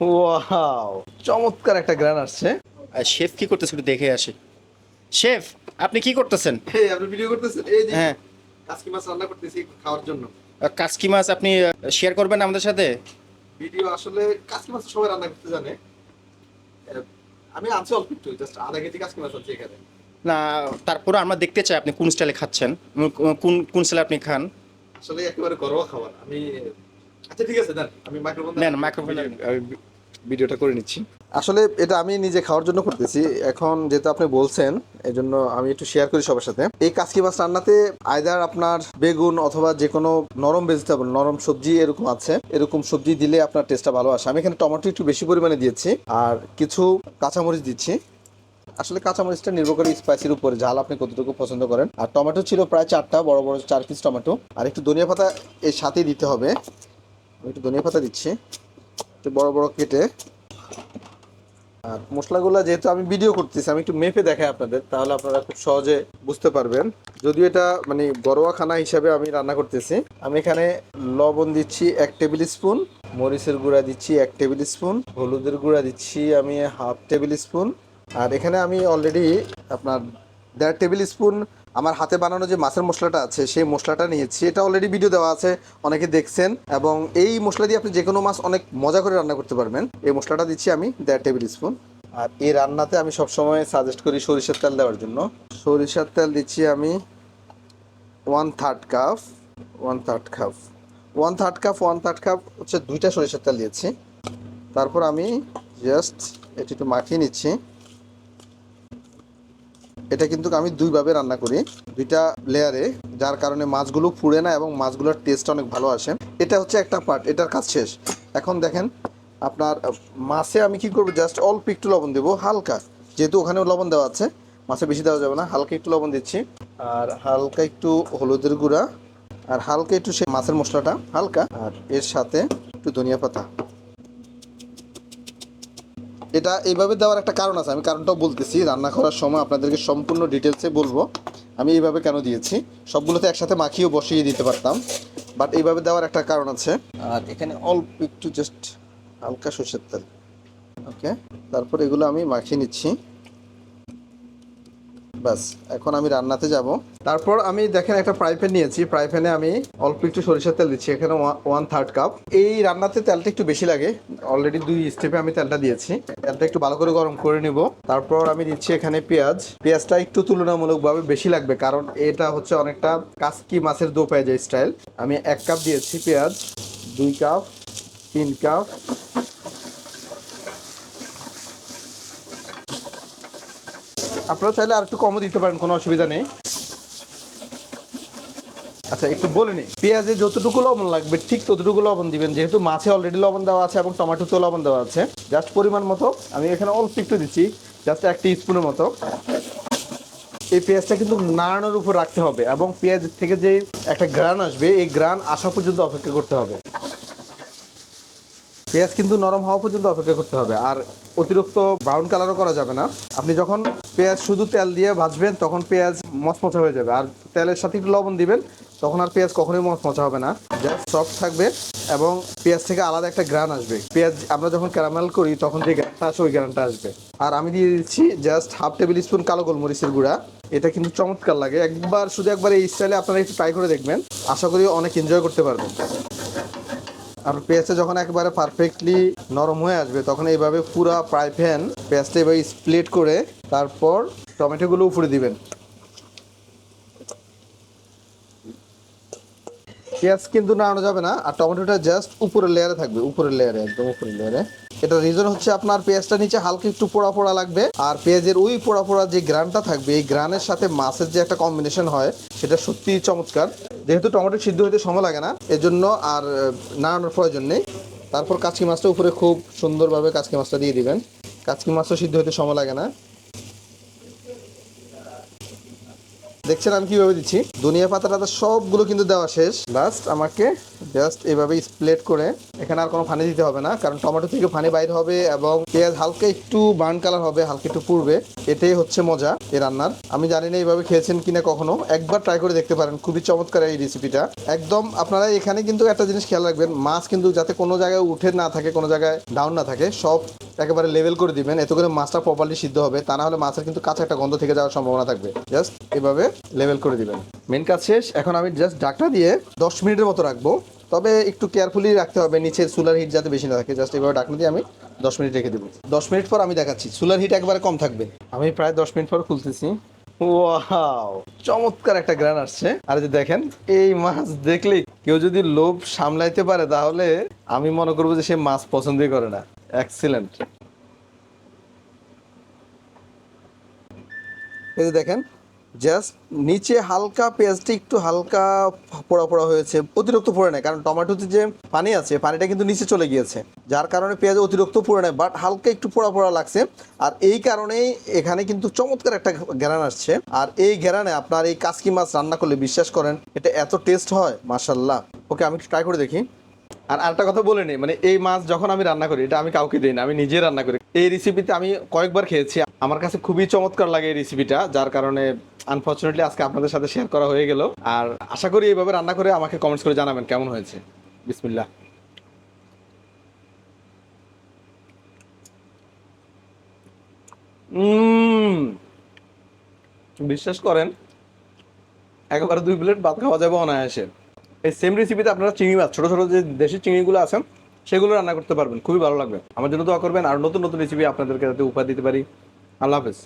Wow চমৎকার একটা গ্রান আসছে। শেফ কি করতেছে একটু দেখে আসি। শেফ আপনি কি করতেছেন? এই আপনি ভিডিও করতেছেন? এই যে হ্যাঁ। কাসকি মাছ রান্না করতেছি খাওয়ার জন্য। কাসকি মাছ আপনি শেয়ার করবেন আমাদের সাথে? ভিডিও আসলে কাসকি মাছ সবাই রান্না করতে জানে। আমি আনছি অল্প একটু জাস্ট আধা কেজি কাসকি মাছ আছে এখানে। না তারপরে আমরা দেখতে চাই আপনি কোন স্টাইলে খাচ্ছেন কোন কোন স্টাইলে আপনি খান। আসলে একেবারে ঘরোয়া খাবার। আমি আচ্ছা ঠিক আছে দেন। আমি মাইক্রোফোন microphone নেন। ভিডিওটা করে নিচ্ছি। আসলে এটা আমি নিজে খাওয়ার জন্য করতেছি। এখন যেহেতু আপনি বলছেন এই জন্য আমি একটু শেয়ার করি সবার সাথে। এই কাসকি মাছ রান্নাতে আয়দার আপনার বেগুন অথবা যে কোনো নরম ভেজিটেবল নরম সবজি এরকম আছে। এরকম সবজি দিলে আপনার টেস্টটা ভালো আসে। আমি এখানে টমেটো একটু বেশি পরিমাণে দিয়েছি। আর কিছু কাঁচামরিচ দিচ্ছি। আসলে কাঁচামরিচটা নির্ভর করে স্পাইসির উপরে, ঝাল আপনি কতটুকু পছন্দ করেন। আর টমেটো ছিল প্রায় চারটা, বড় বড় চার পিস টমেটো। আর একটু ধনিয়া পাতা এর সাথেই দিতে হবে। আমি একটু ধনিয়া পাতা দিচ্ছি। বড় বড় কেটে। আর মশলাগুলো যেহেতু আমি ভিডিও করতেছি, আমি একটু মেপে দেখাই আপনাদের, তাহলে আপনারা খুব সহজে বুঝতে পারবেন। যদিও এটা মানে ঘরোয়া খানা হিসাবে আমি রান্না করতেছি। আমি এখানে লবণ দিচ্ছি এক টেবিল স্পুন, মরিচের গুঁড়া দিচ্ছি এক টেবিল স্পুন, হলুদের গুঁড়া দিচ্ছি আমি হাফ টেবিল স্পুন। আর এখানে আমি অলরেডি আপনার দেড় টেবিল স্পুন আমার হাতে বানানো যে মাছের মশলাটা আছে, সেই মশলাটা নিয়েছি। এটা অলরেডি ভিডিও দেওয়া আছে, অনেকে দেখছেন। এবং এই মশলা দিয়ে আপনি যে কোনো মাছ অনেক মজা করে রান্না করতে পারবেন। এই মশলাটা দিচ্ছি আমি দেড় টেবিল স্পুন আর এই রান্নাতে আমি সবসময় সাজেস্ট করি সরিষার তেল দেওয়ার জন্য। সরিষার তেল দিচ্ছি আমি one third cup one third cup one third cup one third cup হচ্ছে দুইটা সরিষার তেল দিয়েছি। তারপর আমি জাস্ট এটি একটু মাখিয়ে নিচ্ছি। এটা কিন্তু আমি দুইভাবে রান্না করি। দুইটা লেয়ারে যার কারণে মাছগুলো ফুড়ে না এবং মাছগুলোর টেস্ট অনেক ভালো আসে। এটা হচ্ছে একটা পার্ট এটার কাজ শেষ। এখন দেখেন, আপনার মাছে আমি কি করব জাস্ট অল্প একটু লবণ দেবো, হালকা। যেহেতু ওখানেও লবণ দেওয়া আছে, মাছে বেশি দেওয়া যাবে না, হালকা একটু লবণ দিচ্ছি। আর হালকা একটু হলুদের গুঁড়া, আর হালকা একটু সে মাছের মশলাটা, হালকা। আর এর সাথে একটু ধনিয়া পাতা। এটা এইভাবে দেওয়ার একটা কারণ আছে, আমি কারণটাও বলতেছি, রান্না করার সময় আপনাদেরকে সম্পূর্ণ ডিটেলসে বলব। আমি এইভাবে কেন দিয়েছি, সবগুলোতে একসাথে মাখিয়েও বসিয়ে দিতে পারতাম বাট এইভাবে দেওয়ার একটা কারণ আছে। আর এখানে অল্প একটু জাস্ট হালকা সর্ষের তেল ওকে তারপর এগুলো আমি মাখিয়ে নিচ্ছি। ব্যাস এখন আমি রান্নাতে যাব। তারপর আমি দেখেন একটা ফ্রাই প্যান নিয়েছি। ফ্রাই প্যানে আমি অল্প একটু সরিষার তেল দিচ্ছি, এখানে ওয়ান থার্ড কাপ এই রান্নাতে তেলটা একটু বেশি লাগে। অলরেডি দুই স্টেপে আমি তেলটা দিয়েছি। তেলটা একটু ভালো করে গরম করে নিব। তারপর আমি দিচ্ছি এখানে পেঁয়াজ। পেঁয়াজটা একটু তুলনামূলকভাবে বেশি লাগবে, কারণ এটা হচ্ছে অনেকটা কাসকি মাছের দো পেঁয়াজের স্টাইল আমি এক কাপ দিয়েছি পেঁয়াজ, দুই কাপ তিন কাপ আপনারা চাইলে আর একটু কমও দিতে পারেন, কোনো অসুবিধা নেই। আচ্ছা একটু বলে নিই। পেঁয়াজে যতটুকু লবণ লাগবে, ঠিক ততটুকু লবণ দিবেন, যেহেতু মাছে অলরেডি লবণ দেওয়া আছে এবং টমেটোতেও লবণ দেওয়া আছে। জাস্ট পরিমাণ মতো, আমি এখানে অল্প একটু দিচ্ছি জাস্ট এক স্পুনের মতো। এই পেঁয়াজটা কিন্তু নাড়ানোর উপর রাখতে হবে এবং পেঁয়াজ থেকে যে একটা গ্রান আসবে, এই গ্রান আসা পর্যন্ত অপেক্ষা করতে হবে। পেঁয়াজ কিন্তু নরম হওয়া পর্যন্ত অপেক্ষা করতে হবে। আর অতিরিক্ত ব্রাউন কালারও করা যাবে না। আপনি যখন পেঁয়াজ শুধু তেল দিয়ে ভাজবেন, তখন পেঁয়াজ মচমচা হয়ে যাবে। আর তেলের সাথে একটু লবণ দিবেন, তখন আর পেঁয়াজ কখনোই মচমচা হবে না। জাস্ট সফট থাকবে এবং পেঁয়াজ থেকে আলাদা একটা গ্রান আসবে। পেঁয়াজ আমরা যখন ক্যারামেল করি, তখন যে গ্রানটা আসে, ওই গ্রানটা আসবে। আর আমি দিয়ে দিচ্ছি জাস্ট হাফ টেবিল স্পুন কালো গোলমরিচের গুঁড়া। এটা কিন্তু চমৎকার লাগে। একবার, শুধু একবার এই স্টাইলে আপনারা একটু ট্রাই করে দেখবেন। আশা করি অনেক এনজয় করতে পারবেন। আর পেঁয়াজটা যখন একেবারে পারফেক্টলি নরম হয়ে আসবে, তখন এইভাবে পুরো ফ্রাই প্যান পেঁয়াজটা এভাবে স্প্লিট করে তারপর টমেটোগুলো উপরে দিবেন। পেঁয়াজ কিন্তু নাড়ানো যাবে না, আর টমেটোটা জাস্ট উপরের লেয়ারে থাকবে, উপরের লেয়ারে একদম উপরের লেয়ারে এটা রিজন হচ্ছে আপনার পেঁয়াজটা নিচে হালকা একটু পোড়া পোড়া লাগবে, আর পেঁয়াজের ওই পোড়া পোড়া যে গ্রানটা থাকবে, এই গ্রানের সাথে মাছের যে একটা কম্বিনেশন হয়, সেটা সত্যিই চমৎকার। যেহেতু টমেটো সিদ্ধ হতে সময় লাগে না, এজন্য আর নাড়ানোর প্রয়োজন নেই। তারপর কাচকি মাছটা উপরে খুব সুন্দরভাবে কাচকি মাছটা দিয়ে দিবেন। কাচকি মাছটা সিদ্ধ হতে সময় লাগে না। দেখছেন আমি কীভাবে দিচ্ছি? দুনিয়া পাতাটা সবগুলো কিন্তু দেওয়া শেষ। লাস্ট আমাকে জাস্ট এভাবে স্প্লেট করে এখানে আর কোনো ফানি দিতে হবে না, কারণ টমেটো থেকে ফানি বাইর হবে এবং পেঁয়াজ হালকা একটু বার্ন কালার হবে, হালকা একটু পুড়বে, এটাই হচ্ছে মজা এই রান্নার। আমি জানি না এইভাবে খেয়েছেন কিনা কখনো, একবার ট্রাই করে দেখতে পারেন, খুবই চমৎকার এই রেসিপিটা একদম আপনারা এখানে কিন্তু একটা জিনিস খেয়াল রাখবেন, মাছ কিন্তু যাতে কোনো জায়গায় উঠে না থাকে, কোনো জায়গায় ডাউন না থাকে, সব একেবারে লেভেল করে দিবেন, এতে করে মাছটা প্রপারলি সিদ্ধ হবে, তা না হলে মাছের কিন্তু কাঁচা একটা গন্ধ থেকে যাওয়ার সম্ভাবনা থাকবে। জাস্ট এভাবে লেভেল করে দিবেন। মেন কাজ শেষ, এখন আমি জাস্ট ডাকটা দিয়ে দশ মিনিটের মতো রাখব। তবে একটু কেয়ারফুলি রাখতে হবে, নিচের সুলার হিট যাতে বেশি না থাকে। জাস্ট এভাবে ডাকনা দিয়ে আমি দশ মিনিট রেখে দেবো। দশ মিনিট পর আমি দেখাচ্ছি। সুলার হিট একবারে কম থাকবে। আমি প্রায় দশ মিনিট পর খুলতেছি। ওয়াও চমৎকার একটা গ্রান আসছে। আর যে দেখেন, এই মাছ দেখলে কেউ যদি লোভ সামলাইতে পারে, তাহলে আমি মনে করব যে সে মাছ পছন্দই করে না। এক্সিলেন্ট এই যে দেখেন জাস্ট নিচে হালকা পেঁয়াজটি একটু হালকা পোড়া পোড়া হয়েছে, অতিরিক্ত পড়ে নেয় কারণ টমেটোতে যে পানি আছে, পানিটা কিন্তু নিচে চলে গিয়েছে, যার কারণে পেঁয়াজ অতিরিক্ত পড়ে নেয় বাট হালকা একটু পোড়া পোড়া লাগছে, আর এই কারণেই এখানে কিন্তু চমৎকার একটা গ্যারান আসছে, আর এই গ্যারানে আপনার এই কাসকি মাছ রান্না করলে বিশ্বাস করেন, এটা এত টেস্ট হয় মাসাল্লাহ ওকে আমি ট্রাই করে দেখি। আর আরেকটা কথা বলে নিই মানে এই মাছ যখন আমি রান্না করি, এটা আমি কাউকে দিই না, আমি নিজে রান্না করি। এই রেসিপিতে আমি কয়েকবার খেয়েছি, আমার কাছে খুবই চমৎকার লাগে এই রেসিপিটা যার কারণে আনফর্চুনেটলি আজকে আপনাদের সাথে শেয়ার করা হয়ে গেল। আর আশা করি এইভাবে রান্না করে আমাকে কমেন্টস করে জানাবেন কেমন হয়েছে। বিসমিল্লাহ। বিশ্বাস করেন, একবার দুই প্লেট ভাত খাওয়া যাবে অনায়াসে। এই সেম রেসিপিতে আপনারা চিংড়ি মাছ, ছোটো ছোটো যে দেশি চিংড়িগুলো আছেন সেগুলো রান্না করতে পারবেন। খুবই ভালো লাগবে। আমার জন্য দোয়া করবেন, আর নতুন নতুন রেসিপি আপনাদেরকে যাতে উপহার দিতে পারি। আল্লাহ হাফেজ।